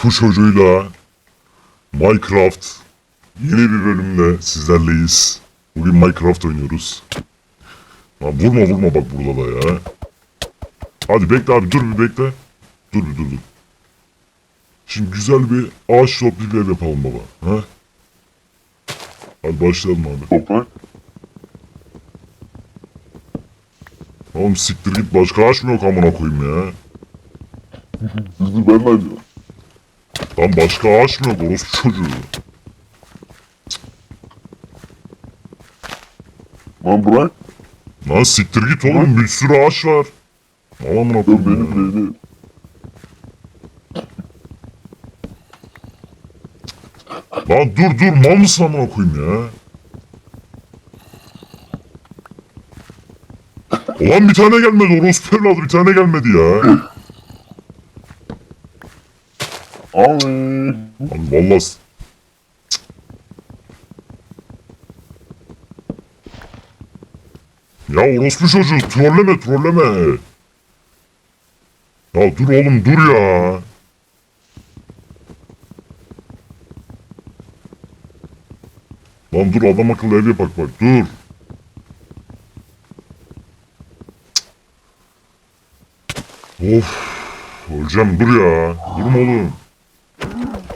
Orospu çocuğuyla Minecraft yeni bir bölümde sizlerleyiz. Bugün Minecraft oynuyoruz. Lan vurma vurma bak burada da ya. Hadi bekle abi dur bir bekle. Dur bir dur dur. Şimdi güzel bir ağaç toplu bir ev yapalım baba. Ha? Hadi başlayalım abi. Toprak. Oğlum siktir git başka ağaç mı yok amına koyayım ya. Bizi ben de. Lan başka ağaç mı yok orospu çocuğu. Lan bırak. Lan siktir git oğlum bir sürü ağaç var. Al amına Ya koyayım ya. beni. Lan dur dur mal mısın amına koyayım ya. Ulan bir tane gelmedi orospu evladı bir tane gelmedi ya. Abi. Lan valla Ya orospu çocuğu trolleme trolleme. Ya dur oğlum dur ya. Lan dur adam akıllı ev yapak bak dur. Of. Öleceğim dur ya. Durma oğlum.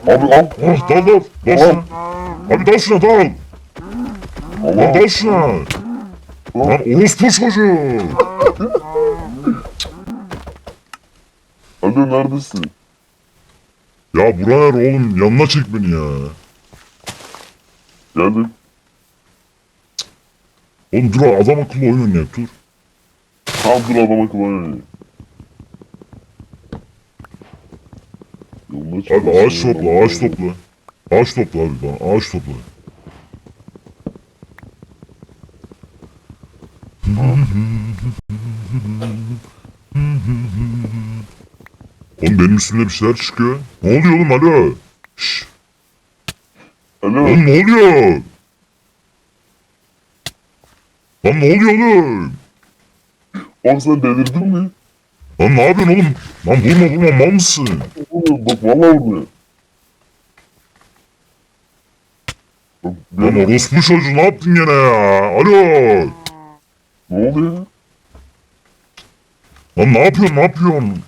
Abi al. Ah dal dal. Dal şuna. Abi dal şuna dal. Allah. dal şuna. Lan orospu çocuğu. Alo neredesin? Ya Buraner oğlum yanına çek beni ya. Geldim. Oğlum dur adam akıllı oyun oynayak dur. Tam dur adam akıllı oynayın. Yoluna Abi ağaç ya, topla ağaç topla. Ağaç topla abi bana ağaç topla. Oğlum benim üstümde bir şeyler çıkıyor. Ne oluyor oğlum alo? Şşş. Alo. Oğlum ne oluyor? Lan ne oluyor oğlum? Oğlum sen delirdin mi? Lan ne yapıyorsun oğlum? Lan vurma vurma mal mısın? Bak vallahi vurmuyor. Bak, Lan orospu çocuğu ne yaptın gene ya? Alo. Ne oluyor? Lan ne yapıyorsun ne yapıyorsun?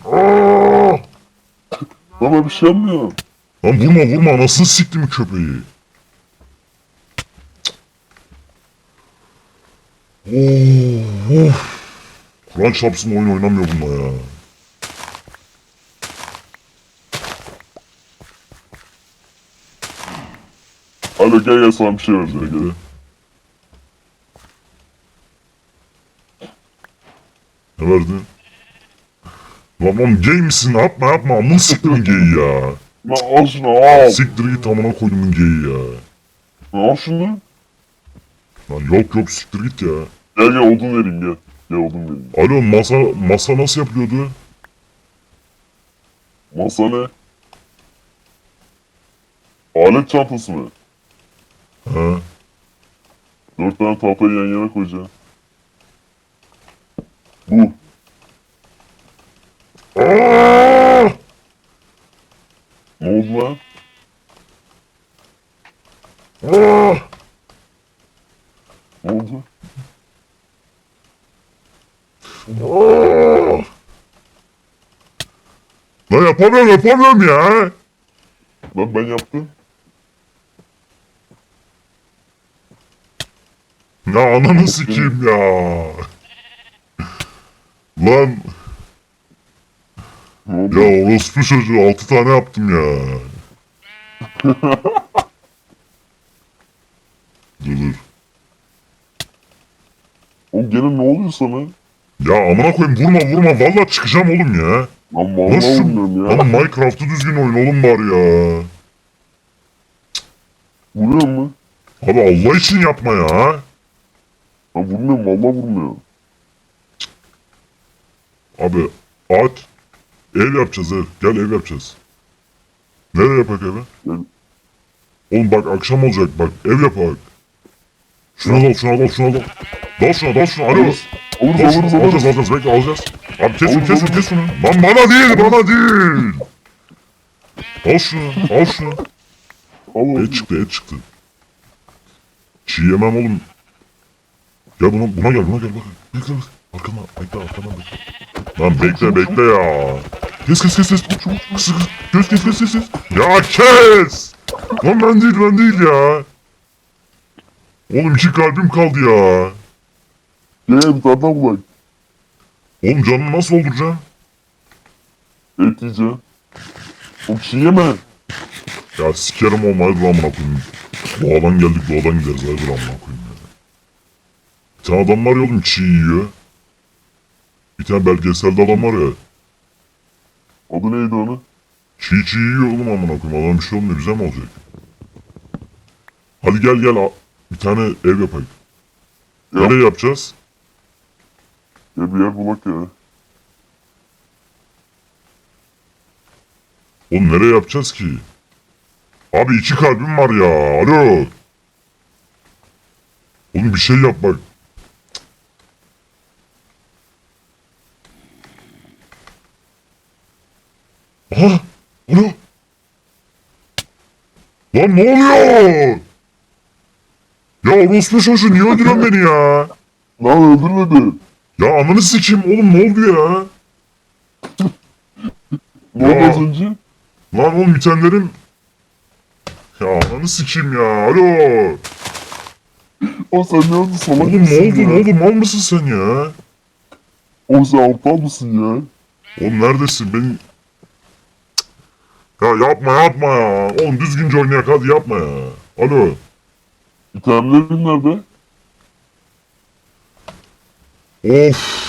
Ben bir şey yapmıyorum. Lan vurma vurma anasını siktim köpeği. Oh, of. Kur'an çarpsın oyun oynamıyor bununla ya. Sana bir şey vereceğim gel. Bekle. Ne verdin? Lan oğlum gay misin? Yapma yapma. Amın siktirin gay ya. Lan al şunu al. Siktir git amına koydumun gay ya. Lan al şunu. Lan yok yok siktir git ya. Gel gel odun vereyim gel. Gel odun vereyim. Alo masa masa nasıl yapılıyordu? Masa ne? Alet çantası mı? Ha? Dört tane tahtayı yan yana koyacağım. Bu. Aa! Ne oldu lan? Aa! Ne oldu? Aa! Lan yapamıyorum yapamıyorum ya. Lan ben yaptım. Ya ananı sikeyim ya. Lan ya orospu çocuğu altı tane yaptım ya. dur dur. Oğlum gene ne oluyor sana? Ya amına koyayım vurma vurma vallahi çıkacağım oğlum ya. Lan vallahi şu olmuyorum ya. lan Minecraft'ı düzgün oyun oğlum bari ya. Vuruyor mu? Abi Allah için yapma ya. Lan vurmuyorum vallahi vurmuyorum. Abi at. Ev yapacağız ev. Gel ev yapacağız. Nereye yapak evi? Gel. Oğlum bak akşam olacak bak ev yapak. Şuna dal şuna dal şuna dal. Dal şuna dal şuna alo. Alırız. Alırız şuna alırız alacağız alırız. alacağız bekle alacağız. Abi kes şunu Alırız, kes şunu alırız. kes şunu. Lan bana değil bana değil. Al şunu al şunu. Al Et çıktı et çıktı. Çiğ yemem oğlum. Gel buna, buna gel buna gel bak. Bekle bak. Arkamdan bekle arkamdan bekle. Lan bekle bekle ya. Kes kes kes kes. Kıs, kıs, Kes kes kes kes. Ya kes. Lan ben değil ben değil ya. Oğlum iki kalbim kaldı ya. Gel bir tane bulak. Oğlum canını nasıl dolduracaksın? Et yiyeceğim. Oğlum çiğ yeme. Ya sikerim olmayı dur amına koyayım. Doğadan geldik doğadan gideriz hayır amına. Bir tane adam var ya oğlum çiğ yiyor. Bir tane belgeselde adam var ya. Adı neydi onun? Çiğ çiğ yiyor oğlum amına koyayım. Adam bir şey olmuyor bize mi olacak? Hadi gel gel bir tane ev yapayım. Yap. Nereye yapacağız? Ya bir yer bulak ya. Oğlum nereye yapacağız ki? Abi iki kalbim var ya. Alo. Oğlum bir şey yap bak. Aha! Alo! Lan ne oluyor? Ya orospu çocuğu niye öldürüyorsun beni ya? Lan öldürmedi. Ya ananı sikeyim oğlum ne oldu ya? Ne oldu az önce? Lan oğlum bitenlerim... Ya ananı sikeyim ya alo! O sen ne oldu salak Oğlum ne oldu ya? ne oldu mal mısın sen ya? Oğlum sen aptal mısın ya? Oğlum neredesin beni... Ya yapma yapma ya. Oğlum düzgünce oynayak hadi yapma ya. Alo. İtemlerin nerede? Of.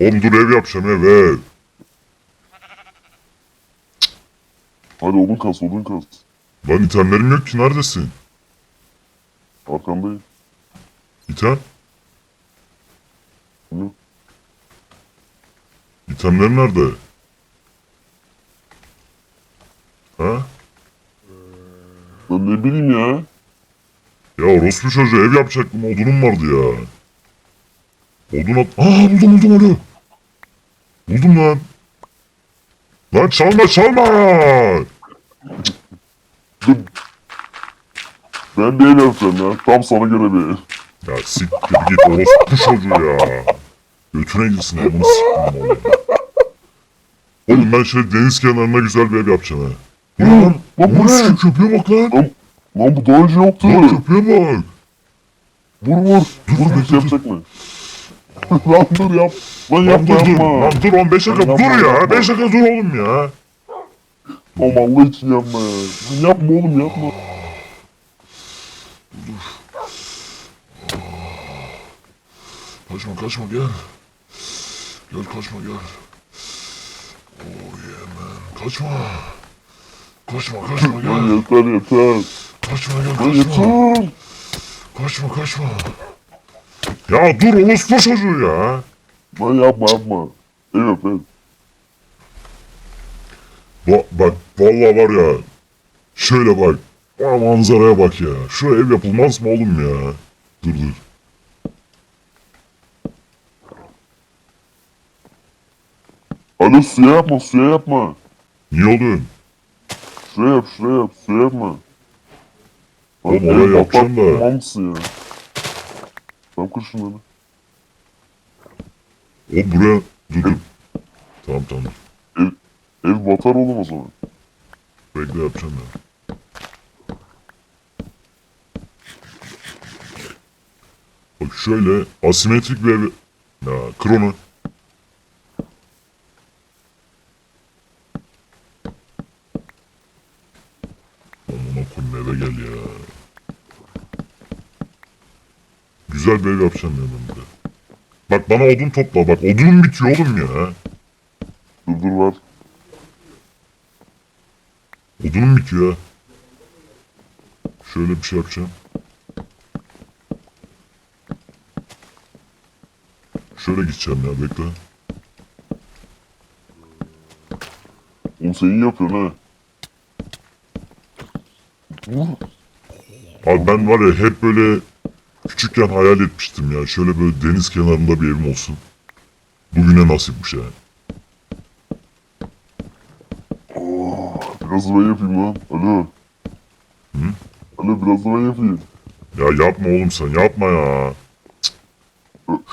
Oğlum dur ev yapacağım ev ev. Hadi odun kas odun kas. Lan itemlerim yok ki neredesin? Arkandayım. İtem? Hı. İtemler nerede? Ha? Ben ne bileyim ya. Ya orospu çocuğu ev yapacaktım odunum vardı ya. Odun at... Aa buldum buldum onu. Buldum lan. Lan çalma çalma. Ben bir ev yapacağım ya. Tam sana göre bir ev. Ya siktir git orospu çocuğu ya. Götüne gitsin amını siktim oğlum. Oğlum ben şöyle deniz kenarına güzel bir ev yapacağım ha. Lan? Lan bu ne? köpeğe bak lan. Lan, lan bu daha önce yoktu. Lan köpeğe bak. Vur vur. Dur, Vur dur, bir şey dur. yapacak mı? lan dur yap. Lan Lan yapma dur dur. yapma. Lan dur 15 dakika dur ya. yapma. 5 dakika dur oğlum ya. Oğlum Allah için yapma ya. Lan yapma oğlum yapma. Kaçma kaçma gel. Gel kaçma gel. Oh yeah man. Kaçma. Kaçma Lan gel. yeter yeter. Kaçma gel kaçma. yeter. Kaçma kaçma. Ya dur orospu çocuğu ya. Lan yapma yapma. Ev yap ev. Ba bak vallahi var ya. Şöyle bak. Aa, manzaraya bak ya. Şu ev yapılmaz mı oğlum ya? Dur dur. Alo suya yapma suya yapma. Niye oğlum? Şuraya yap şuraya yap yapma. Lan Oğlum, ev oraya yapacağım da. Tamam mısın ya? Tamam kır şunları. O buraya... Dur dur. Tamam tamam. Ev batar oğlum o zaman. Bekle yapacağım ya. Bak şöyle asimetrik bir ev... Ya kır onu. Koyayım eve gel ya. Güzel bir ev yapacağım ya ben bir de. Bak bana odun topla bak odunum bitiyor oğlum ya. Dur dur var. Odunum bitiyor. Şöyle bir şey yapacağım. Şöyle gideceğim ya bekle. Oğlum sen iyi yapıyorsun ha. Abi ben var ya hep böyle Küçükken hayal etmiştim ya. Şöyle böyle deniz kenarında bir evim olsun. Bugüne nasipmiş ya. Biraz da ben yapayım lan. Alo. Alo biraz da ben yapayım. Ya yapma oğlum sen yapma ya. Cık.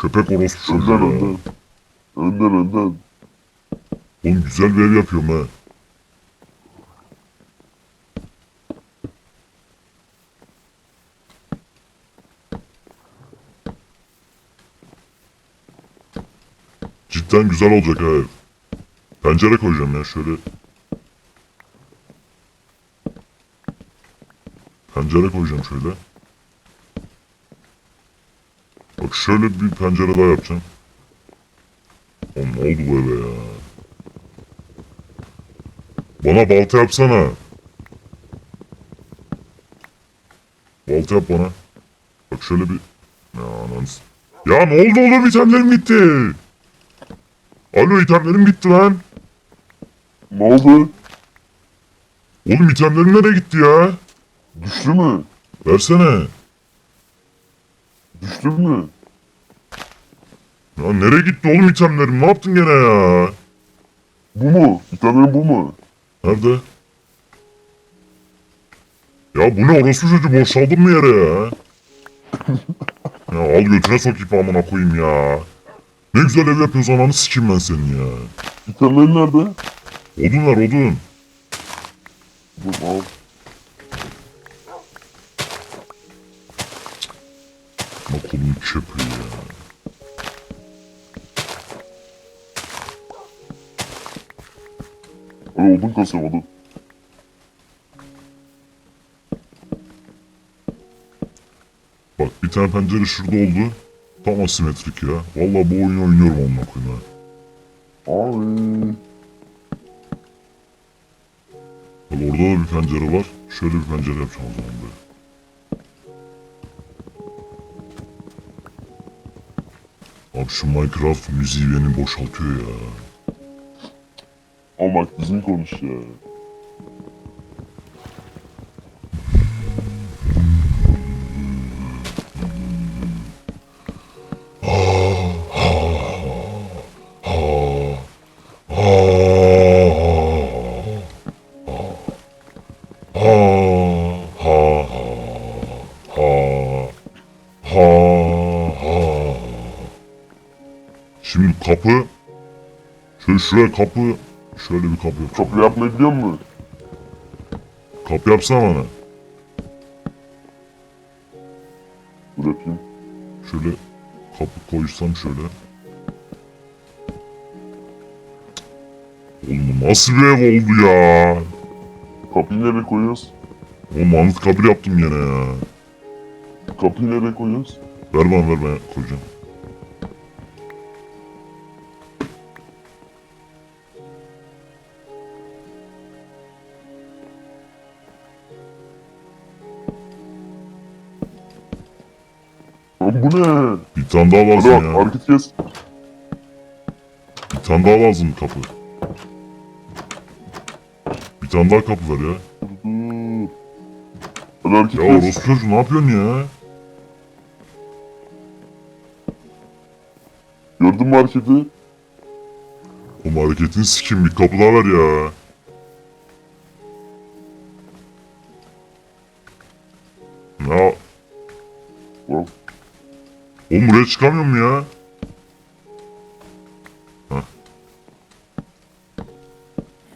Köpek orospu çocuğu Önden ya. önden. Önden önden. Oğlum güzel bir ev yapıyorum ha. Cidden güzel olacak ha. Pencere koyacağım ya şöyle. Pencere koyacağım şöyle. Bak şöyle bir pencere daha yapacağım. Oğlum ne oldu eve ya? Bana balta yapsana. Balta yap bana. Bak şöyle bir... Ya ananız. Ya ne oldu oğlum itemlerim gitti. Alo itemlerim gitti lan. Ne oldu? Oğlum itemlerim nereye gitti ya? Düştü mü? Versene. Düştü mü? Ya nereye gitti oğlum itemlerim? Ne yaptın gene ya? Bu mu? Tane bu mu? Nerede? Ya bu ne orospu çocuğu boşaldın mı yere ya? ya al götüne sokayım amına koyayım ya. Ne güzel ev yapıyorsun ananı sikeyim ben senin ya. İtemleri nerede? Odun ver odun. Dur al. Ama kolum köpüğü ya. Alo odun kasıyorum odun. Bak bir tane pencere şurada oldu. Tam asimetrik ya. Vallahi bu oyunu oynuyorum onunla ha. Abi. Bak orada da bir pencere var. Şöyle bir pencere yapacağım o zaman böyle. Abi şu Minecraft müziği beni boşaltıyor ya. Ama bak bizim konuş ya. Şöyle şuraya kapı şöyle bir kapı yapacağım. Kapı yapmayı biliyor musun? Kapı yapsana bana. Dur yapayım. Şöyle kapı koysam şöyle. Oğlum nasıl bir ev oldu ya? Kapıyı nereye koyuyoruz? Oğlum anıt kabir yaptım gene ya. Kapıyı nereye koyuyoruz? Ver bana ver ben koyacağım. Bir tane daha lazım Alo ya. hareket kes. Bir tane daha lazım kapı. Bir tane daha kapı ver ya. Dur. Alo hareket Ya kes. orospu çocuğu ne yapıyorsun ya? Gördün mü hareketi? Oğlum hareketini sikim bir kapı daha ver. Ya oğlum buraya çıkamıyor mu ya? Al.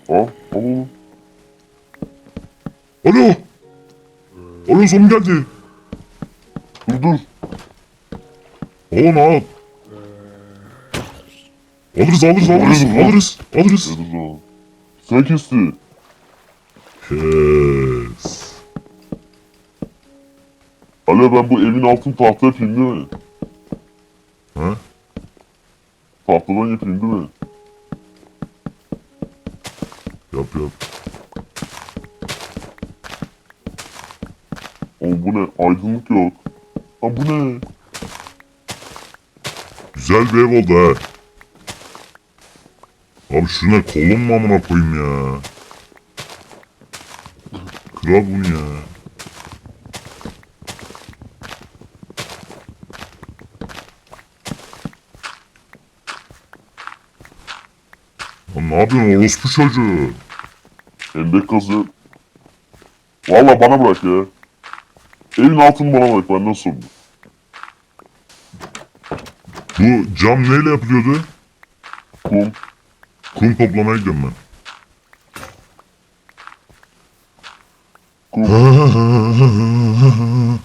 Al oğlum. Alo! Alo zombi geldi. Dur dur. Oğlum al. Alırız alırız alırız alırız alırız. Sen kesti. Kes. Alo ben bu evin altını tahta yapayım Ha? Tahtadan yapayım değil mi? Yap yap. Oğlum bu ne? Aydınlık yok. Lan bu ne? Güzel bir ev oldu ha. Abi şu ne kolum mu amına koyayım ya. Kral bunu ya. Ne yapıyorsun orospu çocuğu? Elde kazı. Valla bana bırak ya. Evin altını bana bırak benden sorumlu. Bu cam neyle yapılıyordu? Kum. Kum toplamaya gidiyorum ben. Kum.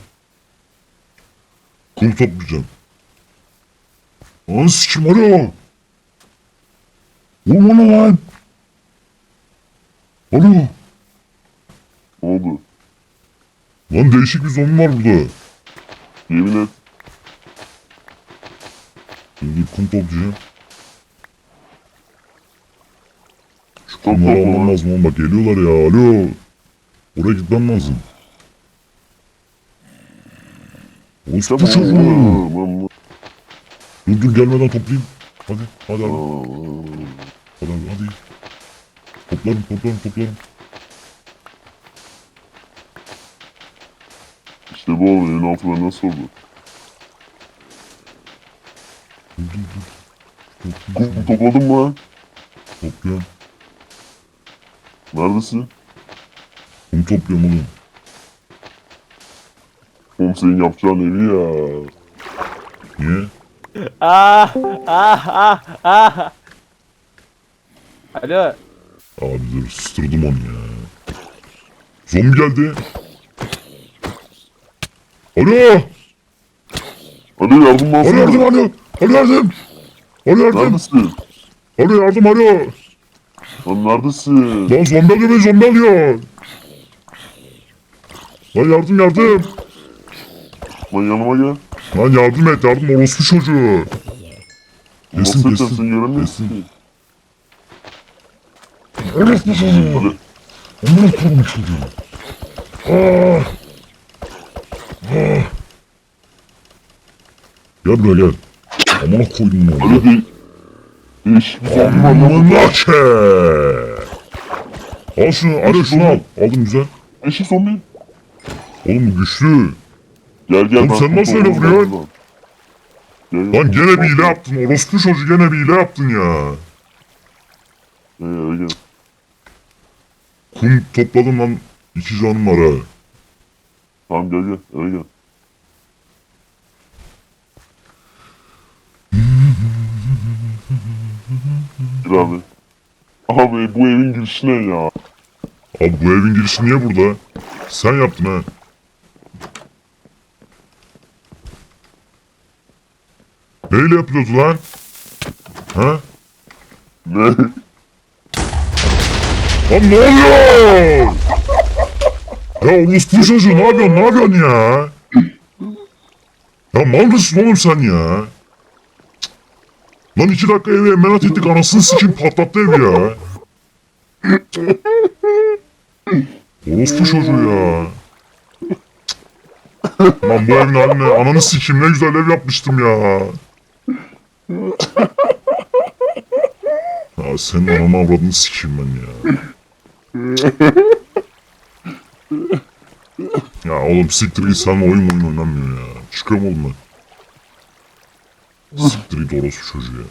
Kum toplayacağım. Lan sikim alo. Vurma lan lan. Alo. Ne oldu? Lan değişik bir zombi var burada. Yemin et. Dur kum toplayacağım. Şu kumları almam lazım oğlum bak geliyorlar ya alo. Oraya gitmem lazım. Orospu Tamam. çocuğu. Dur dur gelmeden toplayayım. Hadi hadi hadi. Hadi hadi. hadi. Toplarım toplarım toplarım. İşte bu oğlum evin altı benden sordu. Dur dur dur. Toplayayım. topladın mı lan? Topluyorum. Neredesin? Kum topluyorum oğlum. Oğlum senin yapacağın evi ya. Niye? Ah ah ah ah. Alo. Abi dur susturdum onu ya. Zombi geldi. Alo! Hadi yardım Alo lazım. yardım alo! Alo yardım! Alo yardım! Neredesin? Alo yardım alo! Lan neredesin? Lan zombi alıyor beni zombi alıyor! Lan yardım yardım! Lan yanıma gel. Lan yardım et yardım orospu çocuğu! Kesin Nasıl kesin. edeceksin göremiyorsun Kesin. Orospu çocuğu! Koyayım çocuğu! Ah! Ah! Gel buraya gel. Amına koydum onu. Hadi değil. Değişik bir zombi var lan. Amına ke! Al şunu, alo şunu al. Aldım güzel. Değişik zombi. Oğlum güçlü. Gel gel. Oğlum sen nasıl öyle vuruyorsun? lan. Gene bir hile yaptın. Orospu çocuğu gene bir hile yaptın ya. Gel gel gel. Kum topladım lan. İki canım var ha. Tamam gel gel. Eve gel. Gir abi. Abi bu evin girişi ne ya? Abi bu evin girişi niye burada? Sen yaptın ha. Neyle yapıyordu lan? Ha? Ne? Lan ne oluyor? Ya orospu çocuğu ne yapıyorsun ne yapıyorsun ya? Ya mal oğlum sen ya? Lan iki dakika evi emanet ettik anasını sikim patlattı evi ya. Orospu çocuğu ya. Lan bu evin haline ananı sikim ne güzel ev yapmıştım ya. Ya senin ananı avradını sikeyim ben ya. Ya oğlum siktir git sen oyun oyun oynamıyor ya. Çıkıyorum oğlum ben. Siktir git orospu çocuğu ya.